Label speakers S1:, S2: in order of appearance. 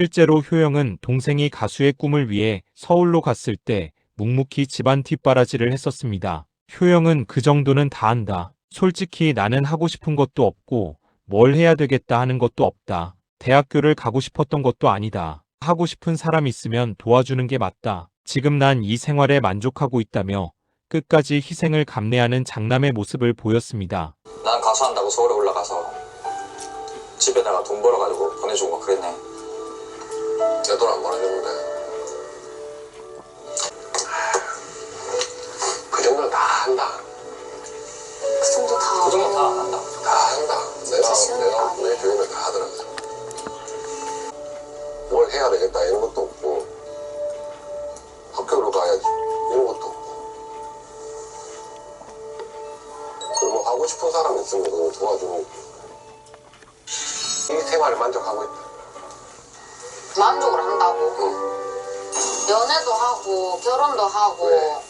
S1: 실제로 효영은 동생이 가수의 꿈을 위해 서울로 갔을 때 묵묵히 집안 뒷바라지를 했었습니다. 효영은 그 정도는 다 한다. 솔직히 나는 하고 싶은 것도 없고 뭘 해야 되겠다 하는 것도 없다. 대학교를 가고 싶었던 것도 아니다. 하고 싶은 사람 있으면 도와주는 게 맞다. 지금 난 이 생활에 만족하고 있다며 끝까지 희생을 감내하는 장남의 모습을 보였습니다.
S2: 난 가수한다고 서울에 올라가서 집에다가 돈 벌어가지고 보내주고 막 그랬네.
S3: 내 돈안 보내줬는데 그 정도는 다 한다
S4: 그 정도 다.
S2: 그 정도 다 한다.
S3: 다 한다 내가
S4: 쉬운 일
S3: 내가. 내 주변에 다 하더라고요 뭘 해야 되겠다 이런 것도 없고 학교를 가야지 이런 것도 없고 그리고 뭐 하고 싶은 사람 있으면 그거 도와주는 거고 이 생활에 만족하고 있다
S4: 만족을 한다고.
S3: 응.
S4: 연애도 하고, 결혼도 하고,
S3: 네.